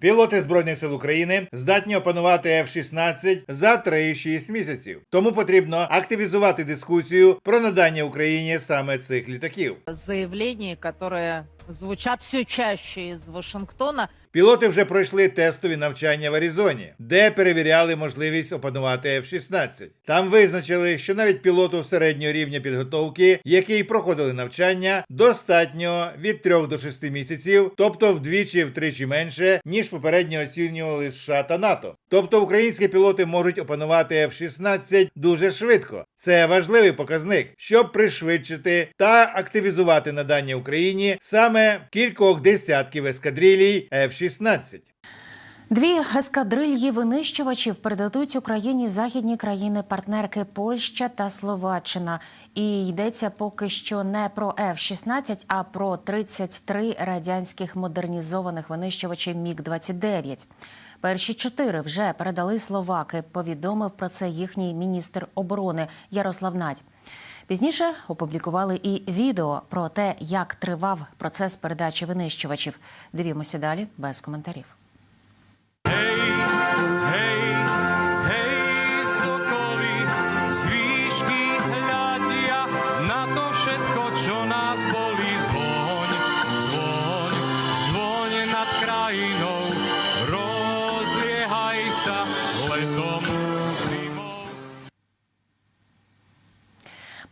Пілоти збройних сил України здатні опанувати F-16 за 3-6 місяців. Тому потрібно активізувати дискусію про надання Україні саме цих літаків. Заявлення, які звучать все чаще з Вашингтона. Пілоти вже пройшли тестові навчання в Аризоні, де перевіряли можливість опанувати F-16. Там визначили, що навіть пілоту середнього рівня підготовки, які проходили навчання, достатньо від 3 до 6 місяців, тобто вдвічі-втричі менше, ніж попередньо оцінювали США та НАТО. Тобто українські пілоти можуть опанувати F-16 дуже швидко. Це важливий показник, щоб пришвидшити та активізувати надання Україні саме кількох десятків ескадрилій F-16. Дві ескадрильї винищувачів передадуть Україні західні країни-партнерки Польща та Словаччина. І йдеться поки що не про F-16, а про 33 радянських модернізованих винищувачів Міг-29. Перші чотири вже передали словаки. Повідомив про це їхній міністр оборони Ярослав Надь. Пізніше опублікували і відео про те, як тривав процес передачі винищувачів. Дивімося далі без коментарів. Hej, hej, hej,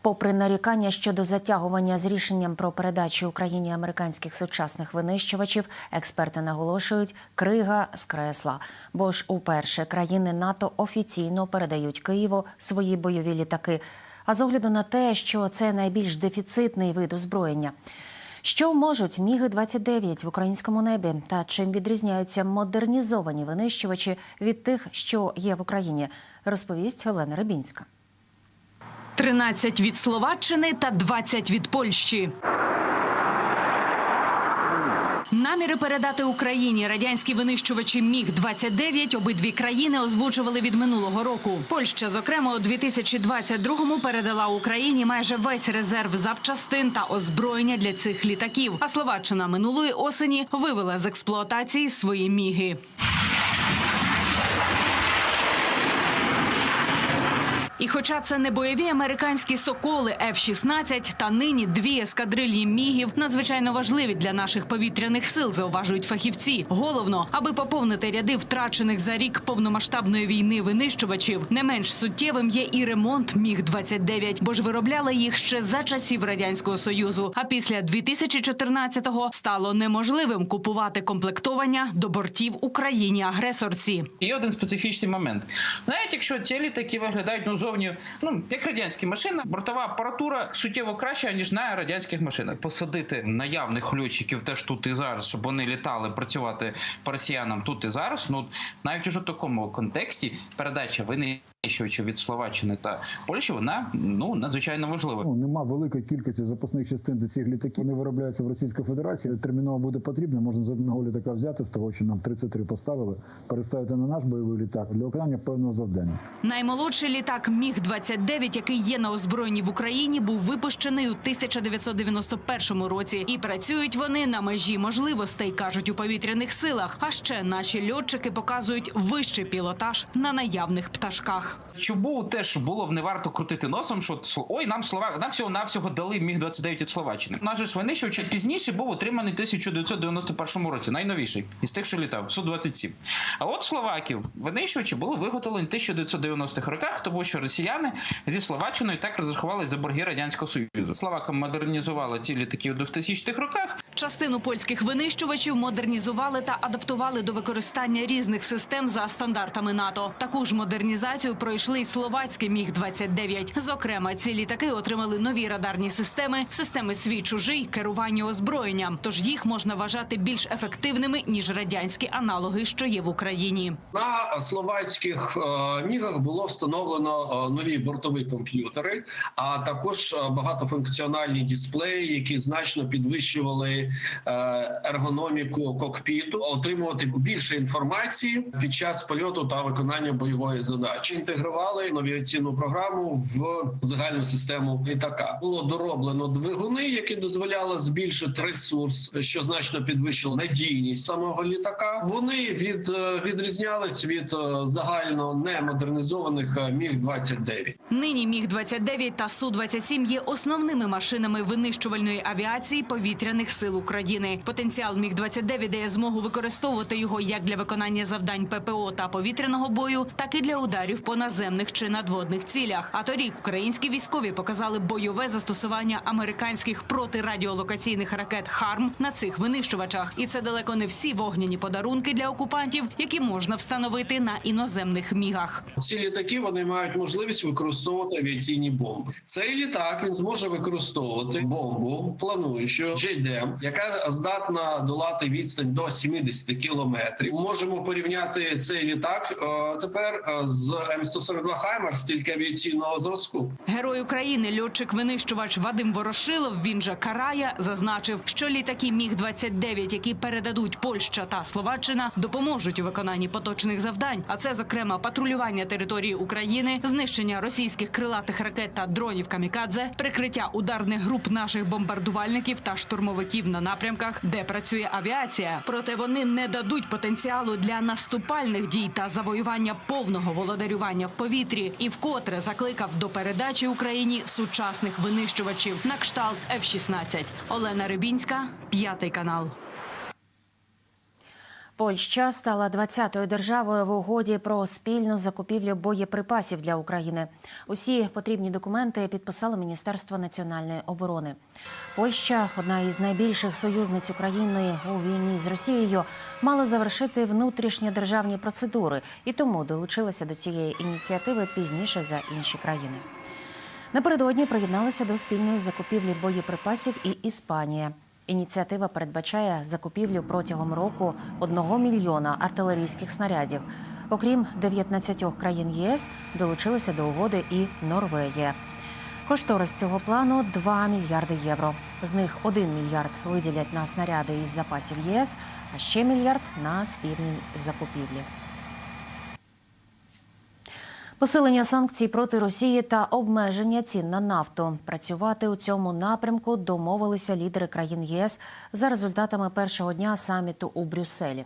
Попри нарікання щодо затягування з рішенням про передачу Україні американських сучасних винищувачів, експерти наголошують, крига з кресла. Бо ж уперше країни НАТО офіційно передають Києву свої бойові літаки. А з огляду на те, що це найбільш дефіцитний вид озброєння. Що можуть міги 29 в українському небі та чим відрізняються модернізовані винищувачі від тих, що є в Україні, розповість Олена Рибінська. 13 від Словаччини та 20 від Польщі. Наміри передати Україні радянські винищувачі Міг 29 обидві країни озвучували від минулого року. Польща, зокрема, у 2022-му передала Україні майже весь резерв запчастин та озброєння для цих літаків. А Словаччина минулої осені вивела з експлуатації свої міги. І хоча це не бойові американські соколи F-16 та нині дві ескадрильї мігів надзвичайно важливі для наших повітряних сил, зауважують фахівці. Головно, аби поповнити ряди втрачених за рік повномасштабної війни винищувачів, не менш суттєвим є і ремонт міг 29 бо ж виробляли їх ще за часів радянського союзу. А після 2014-го стало неможливим купувати комплектовання до бортів Україні агресорці. Є один специфічний момент. Навіть якщо ці літаки виглядають ну зовні, ну як радянські машини, бортова апаратура суттєво краща ніж на радянських машинах. Посадити наявних льотчиків теж тут і зараз, щоб вони літали, працювати по росіянам тут і зараз. Ну навіть уже в такому контексті передача винищувачів від Словаччини та Польщі, вона ну надзвичайно важлива. Ну, нема великої кількості запасних частин до цих літаків. Вони виробляються в Російській Федерації. Терміново буде потрібно. Можна з одного літака взяти з того, що нам 33 поставили, переставити на наш бойовий літак для виконання певного завдання. Наймолодший літак Міг 29 який є на озброєнні в Україні, був випущений у 1991 році. І працюють вони на межі можливостей, кажуть у повітряних силах. А ще наші льотчики показують вищий пілотаж на наявних пташках. Чубу теж було б не варто крутити носом, що «Сл- ой, нам слова нам всього навсього дали міг 29 від Словаччини. Наш же винищувач пізніше був отриманий в 1991 році, найновіший із тих, що літав су 27 А от словаків винищувачі були виготовлені в 1990-х роках, тому що росіяни зі Словаччиною так розрахували за борги радянського союзу. Словакам модернізували ці літаки у 2000-х роках. Частину польських винищувачів модернізували та адаптували до використання різних систем за стандартами НАТО. Таку ж модернізацію пройшли й словацькі міг 29 Зокрема, ці літаки отримали нові радарні системи, системи свій чужий, керування озброєнням. Тож їх можна вважати більш ефективними ніж радянські аналоги, що є в Україні. На словацьких е, мігах було встановлено е, нові бортові комп'ютери, а також е, багатофункціональні дисплеї, які значно підвищували е, ергономіку кокпіту, отримувати більше інформації під час польоту та виконання бойової задачі. Інтегрували навігаційну програму в загальну систему літака. Було дороблено двигуни, які дозволяли збільшити ресурс, що значно підвищило надійність самого літака. Вони від е, відрізнялись від е, загально немодернізованих міг 29 Нині Міг-29 та Су-27 є основними машинами винищувальної авіації повітряних сил України. Потенціал Міг-29 дає змогу використовувати його як для виконання завдань ППО та повітряного бою, так і для ударів по наземних чи надводних цілях. А торік українські військові показали бойове застосування американських протирадіолокаційних ракет «Харм» на цих винищувачах. І це далеко не всі вогняні подарунки для окупантів, які можна встановити на іноземних мігах. Ці літаки вони мають можливість використовувати авіаційні бомби. Цей літак він зможе використовувати бомбу плануючу JDM, яка здатна долати відстань до 70 кілометрів. Можемо порівняти цей літак е, тепер е, з М142 Хаймерс, тільки авіаційного зразку. Герой України, льотчик-винищувач Вадим Ворошилов, він же Карая, зазначив, що літаки Міг-29, які передадуть Польща та Словаччина, допоможуть у виконанні поточних завдань. А це, зокрема, патрулювання території України, знищення російських крилатих ракет та дронів камікадзе, прикриття ударних груп наших бомбардувальників та штурмовиків на напрямках, де працює авіація. Проте вони не дадуть потенціалу для наступальних дій та завоювання повного володарювання в повітрі. І вкотре закликав до передачі Україні сучасних винищувачів на кшталт F-16. Олена Рибінська, п'ятий канал. Польща стала 20-ю державою в угоді про спільну закупівлю боєприпасів для України. Усі потрібні документи підписало Міністерство національної оборони. Польща, одна із найбільших союзниць України у війні з Росією, мала завершити внутрішні державні процедури і тому долучилася до цієї ініціативи пізніше за інші країни. Напередодні приєдналася до спільної закупівлі боєприпасів і Іспанія. Ініціатива передбачає закупівлю протягом року 1 мільйона артилерійських снарядів. Окрім 19 країн ЄС, долучилася до угоди і Норвегія. Кошторис цього плану 2 мільярди євро. З них 1 мільярд виділять на снаряди із запасів ЄС, а ще мільярд на спільні закупівлі. Посилення санкцій проти Росії та обмеження цін на нафту. Працювати у цьому напрямку домовилися лідери країн ЄС за результатами першого дня саміту у Брюсселі.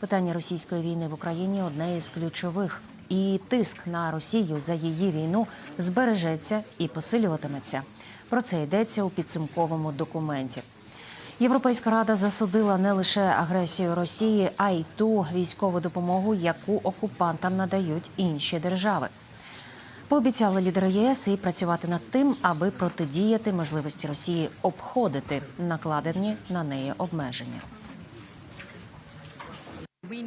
Питання російської війни в Україні одне із ключових. І тиск на Росію за її війну збережеться і посилюватиметься. Про це йдеться у підсумковому документі. Європейська рада засудила не лише агресію Росії, а й ту військову допомогу, яку окупантам надають інші держави. Пообіцяли лідери ЄС і працювати над тим, аби протидіяти можливості Росії обходити накладені на неї обмеження.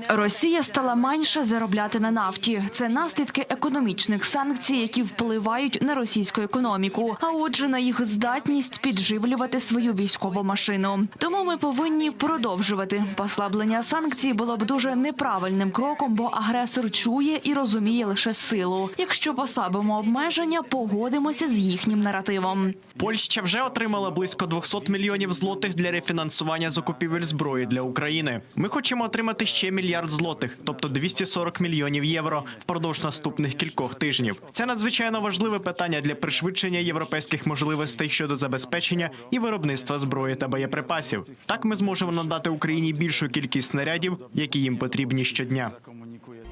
Росія стала менше заробляти на нафті. Це наслідки економічних санкцій, які впливають на російську економіку, а отже, на їх здатність підживлювати свою військову машину. Тому ми повинні продовжувати. Послаблення санкцій було б дуже неправильним кроком, бо агресор чує і розуміє лише силу. Якщо послабимо обмеження, погодимося з їхнім наративом. Польща вже отримала близько 200 мільйонів злотих для рефінансування закупівель зброї для України. Ми хочемо отримати ще мільярд злотих, тобто 240 мільйонів євро впродовж наступних кількох тижнів. Це надзвичайно важливе питання для пришвидшення європейських можливостей щодо забезпечення і виробництва зброї та боєприпасів. Так ми зможемо надати Україні більшу кількість снарядів, які їм потрібні щодня.